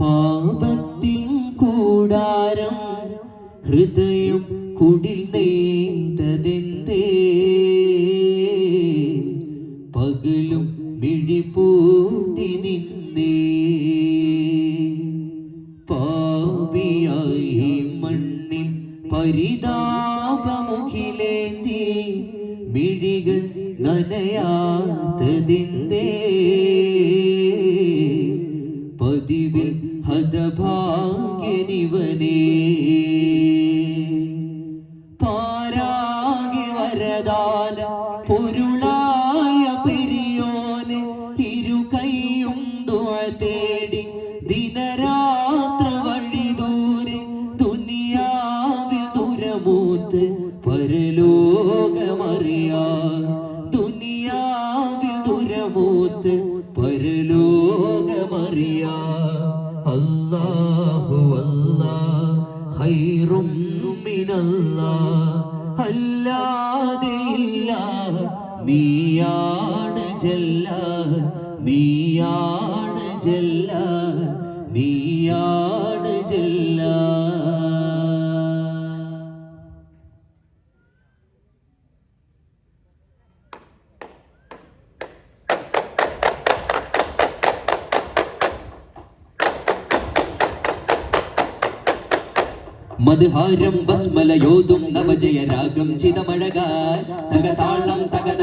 പാപത്തിൻ കൂടാരം ഹൃദയം കുടിൽ നെയ്തതെന്തേ? പകലും മിഴിപൂട്ടി നിന്നേ. പാപിയായി മണ്ണിൽ പരിതാപമുഖിലേന്തി മിഴികൾ നനയാത്തതിന്തേ? ദുനിയാവിൽ ദുരമൂത്ത് പരലോകമറിയ. അല്ലാഹു അല്ലാ ഹൈറും മിനല്ലാ. മധുഹാരം ഭസ്മലയോതും നവജയ രാഗം ചിതമഴകാൽ തകതാളം തകതക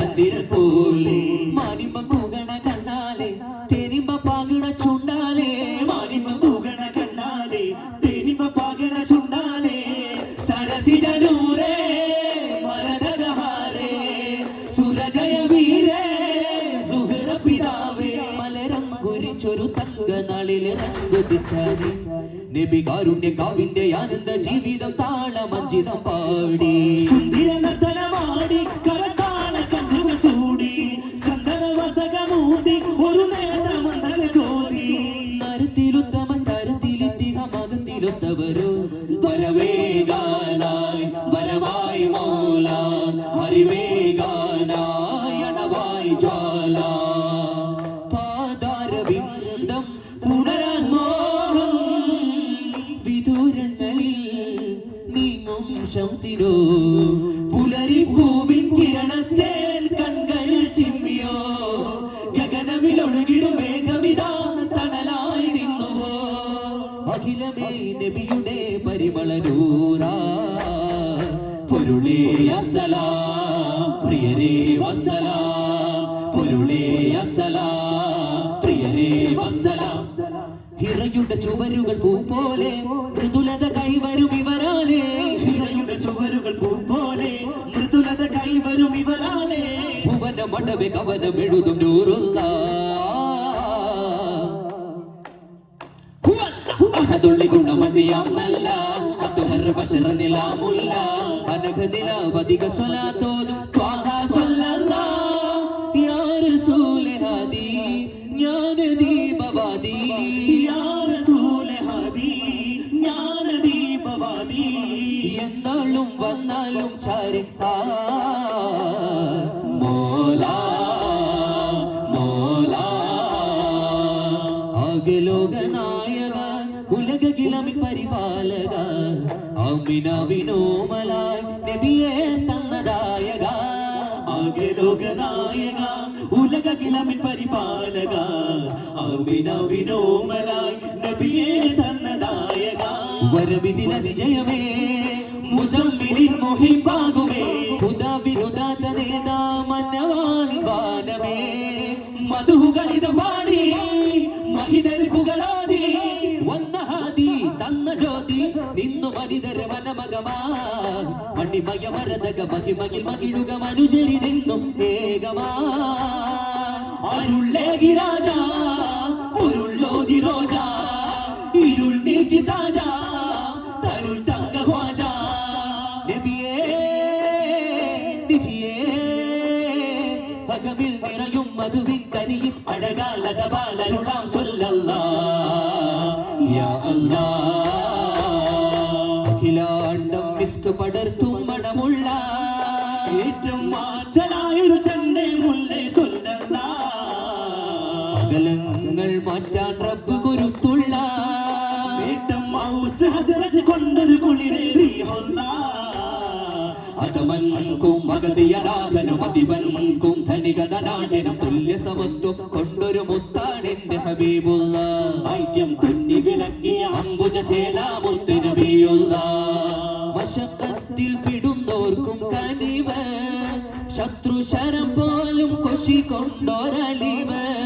രാജചന്ദ്രൻ പോലെ മാനിമ്പം തൂകണ കണ്ണാലെ തേനിമ്പ പാകണ ചുണ്ടാലേ മാനിമ തൂകണ കണ്ണാലേ തേനിമ പാകണ ചുണ്ടാലേ സരസിജനൂരേ മരതകഹാരേ സുരജയ വീരേ സുഹൃ പിതാവേ. മലരം കുരിച്ചൊരു തങ്ക നാളിലെ രംഗുതിച്ചാലേ നബി കാരുണ്യ കാവിന്റെ ആനന്ദ ജീവിതം താളമഞ്ചിതം പാടി. സുന്ദര നർത്തനമാടി കരകാണ തരത്തിലിത്തിഹമകത്തിലൊത്തവരോ വരവേഗാനായി വരവായി മോലാൻ ഹരിവേഗാനായി അണവായി ജ്വാല. പാതാരവിന്ദം ഉണരാൻ മോഹം വിദൂരങ്ങളിൽ നീങ്ങും ശംസിനോ പുലരിപ്പൂവിൻ കിരണത്തേൻ ചുവരുകൾ പൂപ്പോലെ പോലെ മൃദുലത കൈവരും ഇവരാലേ. ഹിറയുടെ ചുവരുകൾ പൂപ്പോലെ പോലെ മൃദുലത കൈവരും ഇവരാലേ. ഭുവന മടവെ കവനം എഴുതും നൂറുള്ള. അഹദുള്ളി ഗുണമതിയാം നല്ല അതുഹർ ബശറ നിലാമുല്ല. അനഘ നിലാവധിക ത്വാഹ വന്നാലും ചാരി മോല മോലാ. മോലാ ആകലോക നായക ഉലകിലമിൻ പരിപാലക. അമിന വിനോമലായി നബിയെ തന്നതായക ആകെ ഉലകിലമിൻ പരിപാലക. അമിന വിനോമലായി നബിയെ വരവിതില വരവിതിലതിജയമേ മുസമ്മിലിൻ മുഹിബാകുമേ. ഹുദാബിനുദാത നേതാ മന്നവാനിൻ വാനമേ മധുകളിത പാടി മഹിതൽ പുകളാതി വന്ന ഹാദി തന്ന ജ്യോതി നിന്നു മനിതര മനമകമാ. മണ്ണിമയ മരതക മഹിമകിൽ മകിഴുക മനുജരി നിന്നും ഏകമാ. അരുള്ളേകി രാജാ പൊരുള്ളോതി രോജാ ഇരുൾ നീക്കി താജ. മധുവിൻ കനിയും അഴകാലതപാലരുളാം സല്ലല്ലാ. യാ അല്ലാ. അഖിലാണ്ടം മിസ്ക് പടർത്തും മണമുള്ള ഏറ്റവും മാറ്റലായൊരു ചെണ്ടേ മുല്ലേ സല്ലല്ലാ. അകലങ്ങൾ മാറ്റാൻ റബ്ബ് കുരുത്തുള്ള നേട്ടം മൗസ് ഹസരജ് കൊണ്ടൊരു കുളിരേറിയൊല്ല അതമൻകും മകതിയരാധനും അതിവൻകും ധനികതനാടനം തുല്യ സമത്വം കൊണ്ടൊരു മുത്താണെന്റെ ഹബീബുള്ള. ഐക്യം തുന്നി വിളക്കിയ അംബുജ ചേലാമുത്ത് നബിയുള്ള. വശക്കത്തിൽ പിടുന്നോർക്കും കനിവ്. ശത്രു ശരം പോലും കൊശി കൊണ്ടോരലിവ്.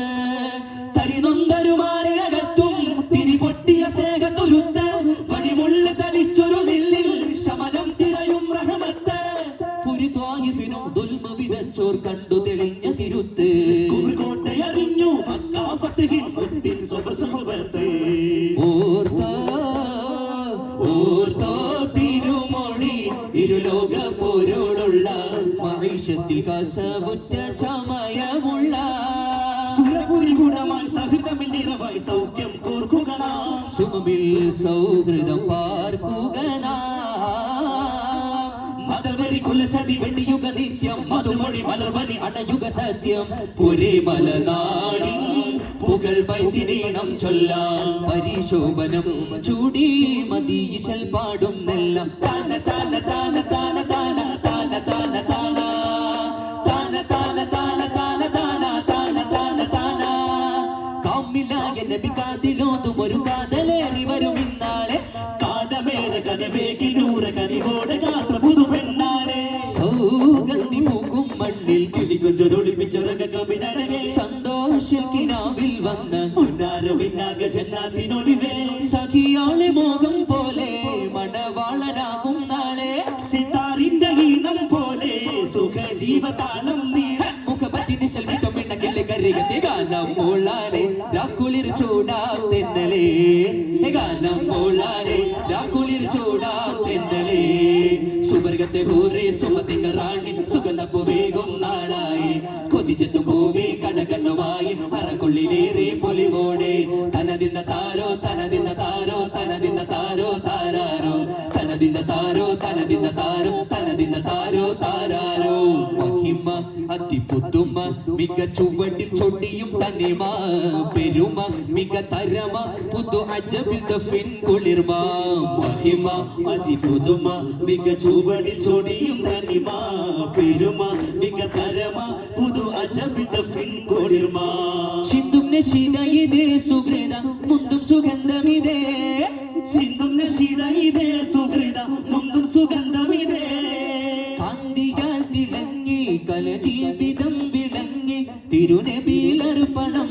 സ്വപസുഹൃത്ത് ortho ortho തിരുമൊഴി. ഇരുലോക ചമയമുള്ള. സുരപുരി ഗുണമായി സഹൃദമിൽ നിറവായി സൗഖ്യം കോർക്കുക സുമമിൽ സൗഹൃദം പാർക്കുക മതവരി കുലച്ചതി വെടിയുക നിത്യം. മധുമൊഴി മലർവനി അണയുക സത്യം. പുരി മലനാടിൻ വൈത്തിരീണം ചൊല്ലാം പരിശോഭനം ചൂടി മതീശൽ പാടുന്നെല്ലാം താന താന താന താന താന താന താന താന താന താന താന താന താന താന താന താന കാമിലായ നബി ഒരു കാതലേറി വരും ഇന്നാളെ കാതമേറെ കനവേകി നൂറ് കനിവോടെ കാത്ര പുതു പെണ്ണാളെ സൗഗന്ധി പൂക്കും മണ്ണിൽ കിളികൊഞ്ചൊരൊളിപ്പിച്ചൊരക വന്ന് ജന്നാത്തിനൊളിവേ സഖിയാളെ മോഹം പോലെ മണവാളനാകും നാളെ. സിതാറിന്റെ ഈണം പോലെ സുഖജീവതാളം നീള. മുഖപത്തിന് ശൽവിട്ടം എണ്ണക്കില്ല കറികത്തെ ഗാനം മോളാരെ രാക്കുളിർ ചൂടാം തെന്നലേ. തെന്നലേ. സുവർഗത്തെ റാണി സുഗന്ധപ്പു വേഗം നാളായി. കൊതിച്ചെത്തും പൂവേ കടകണ്ണുമായി അറക്കുള്ളിലേറെ പൊലിവോടെ. തനതിന്ന താരോ തനതിന്ന താരോ തനതിന്ന താരോ താരാരോ. തനതിന്ന താരോ തനതിന്ന താരോ തനതിന്ന താരോ താരാരോ. മഹിമ അതിപുത്തുമ മിക ചുവട്ടിൽ ചൊട്ടിയും തനിമ പെരുമ മിക തരമ പുതു അജബിൽ ദഫിൻ കുളിർമ മഹിമ അതിപുതുമ മിക ചുവടിൽ ചൊടിയും തനിമ പെരുമ മിക തരമ പുതു തഫിൻ കൊളിർമ. ചിന്തും നശീത ഇതേ സുഹൃത മുന്തും സുഗന്ധമിതേ ചിന്തും നശീത ഇതേ സുഹൃത മുന്തും സുഗന്ധമിതേ കാന്തിയാൽ തിളങ്ങി കലജീവിതം വിളങ്ങി തിരുനബിയിലർപ്പണം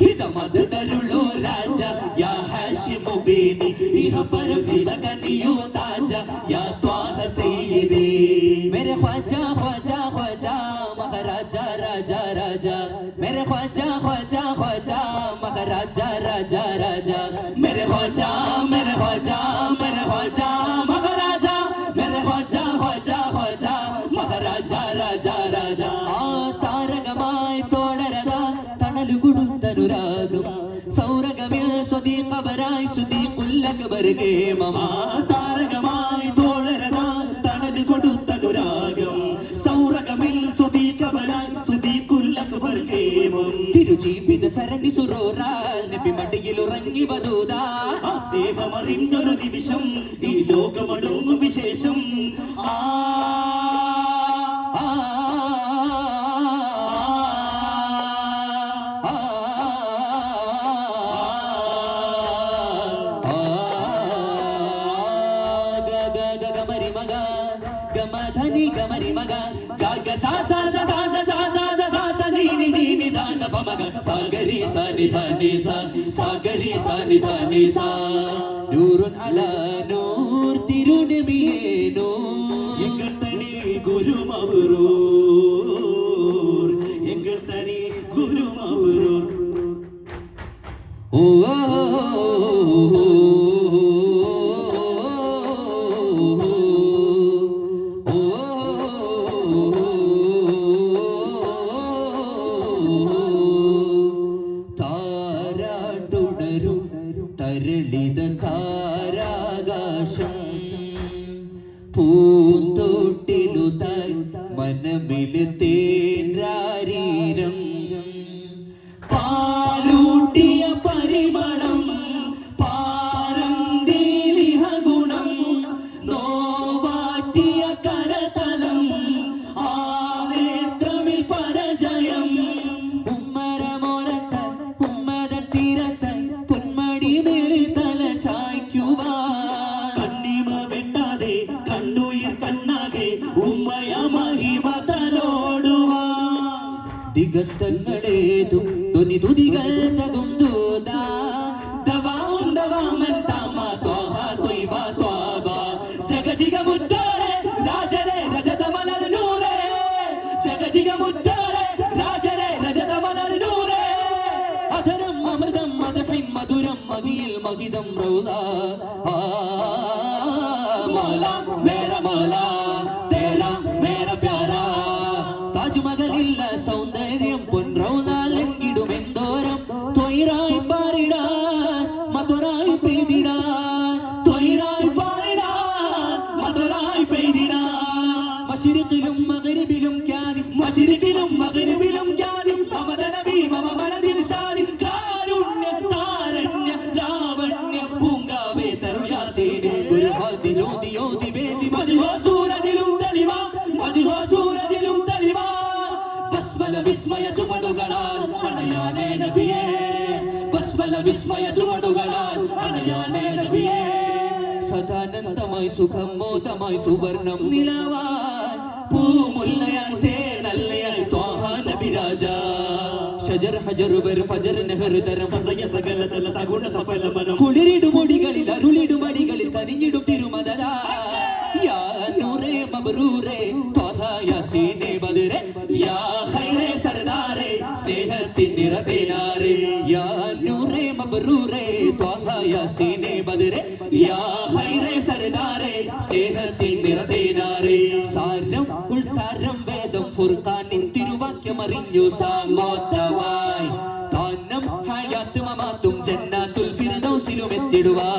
ഹിതമത് തരുളോ രാജ യാ ഹാഷിമു ബീനി ഇഹ പരവിലകനിയോ താജ യാ കൊടുത്തനുരാഗം സൗരകമിൽ സ്വദീഖബരായി സുദീഖുല്ലക്ബർ ഗേമം മമാ താരകമായി തോഴരതാ തണൽ കൊടുത്തനുരാഗം. സൗരകമിൽ സുതീകവരായി സുതീകുല്ലക്ബർ കേമം തിരുജീവിത സരണി സുറോറാൽ നബി മടിയിൽ ഉറങ്ങി വധൂതാ. സ്നേഹമറിഞ്ഞൊരു നിമിഷം ഈ ലോകമടങ്ങും വിശേഷം. ആ ആ. ധനിസ സകരി സനി ധനിസ നൂറുൻ അല നൂർ തിരുനബിയേ നൂർ എങ്ങൾ തനി ഗുരുമവരൂ Ooh. നൂറേ. അധരം അമൃതം മധുപിൻ മധുരം മകിയിൽ മഹിതം റൗല മൗല മേര മോല തേര മേര പ്യാര. താജ്മഹലില്ല സുഖം മോദമായി സുവർണം നിലവാൻ പൂമുല്ലയായി തേനല്ലയായി ത്വാഹ നബിരാജ ഷജർ ഹജർ വർ ഫജർ നഹർ തരം സദയ സകലതല സഗുണ സഫലമനം. കുളിരിടുമൊടികളിൽ നിറതേനാരേ സാരം ഉൾസാരം വേദം ഫുർഖാനിൻ തിരുവാക്യം അറിഞ്ഞു സാമോത്തവായി താനം ഹയാത്ത് മമാത്തും ജന്നാത്തുൽ ഫിർദൗസിലും എത്തിടുവാ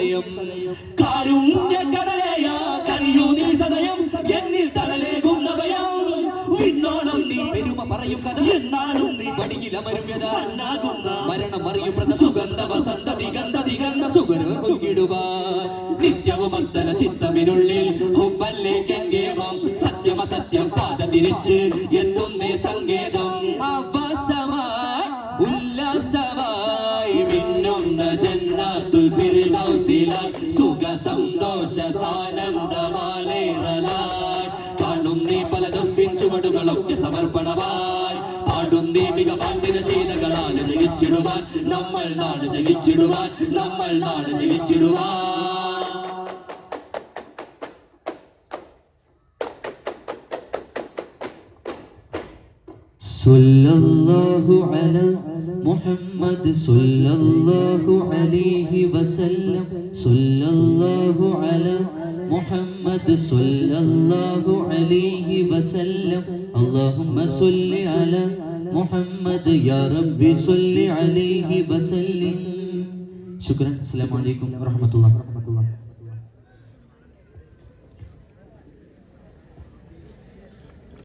നീ സദയം കാരുണ്യ കടലയാ കനിയൂ നീ സദയം. എന്നിൽ തടലേകും നവയം വിണ്ണോളം നീ പെരുമ പറയും കഥ. എന്നാലും നീ പടിയിൽ അമരുകത അന്നാകുന്ന മരണം അറിയും വ്രത. സുഗന്ധ വസന്ത ദിഗന്ധ ദിഗന്ധ സുഖരോ പുൽകിടുവാ നിത്യവും അന്തല ചിത്തമിനുള്ളിൽ ഹുബല്ലേക്കെങ്കേമം സത്യമസത്യം പാത തിരിച്ച് എത്തുന്നേ സങ്കേതം. അവസമായി ഉല്ലാസമായി മിന്നും ഫിർദൗസിലായി സുഖ സന്തോഷ സാനന്ദമാലേറലായി കാണുന്നേ പലതും ചുവടുകളൊക്കെ സമർപ്പണമായി പാടുന്നേ മികവാണ്ടിന ശീലകളാൽ ജയിച്ചിടുവാൻ നമ്മൾ നാട് ജയിച്ചിടുവാൻ നമ്മൾ നാട് ജയിച്ചിടുവാൻ صلى الله على മുഹമ്മദ് സുല്ലല്ലാഹു അലൈഹി വസല്ലം സുല്ലല്ലാഹു അല മുഹമ്മദ് സുല്ലല്ലാഹു അലൈഹി വസല്ലം. അല്ലാഹുമ്മ സുല്ലി അല മുഹമ്മദ് യാ റബ്ബി സുല്ലി അലൈഹി വസല്ലം. ശുക്രൻ അസ്സലാമു അലൈക്കും വറഹ്മത്തുള്ളാഹി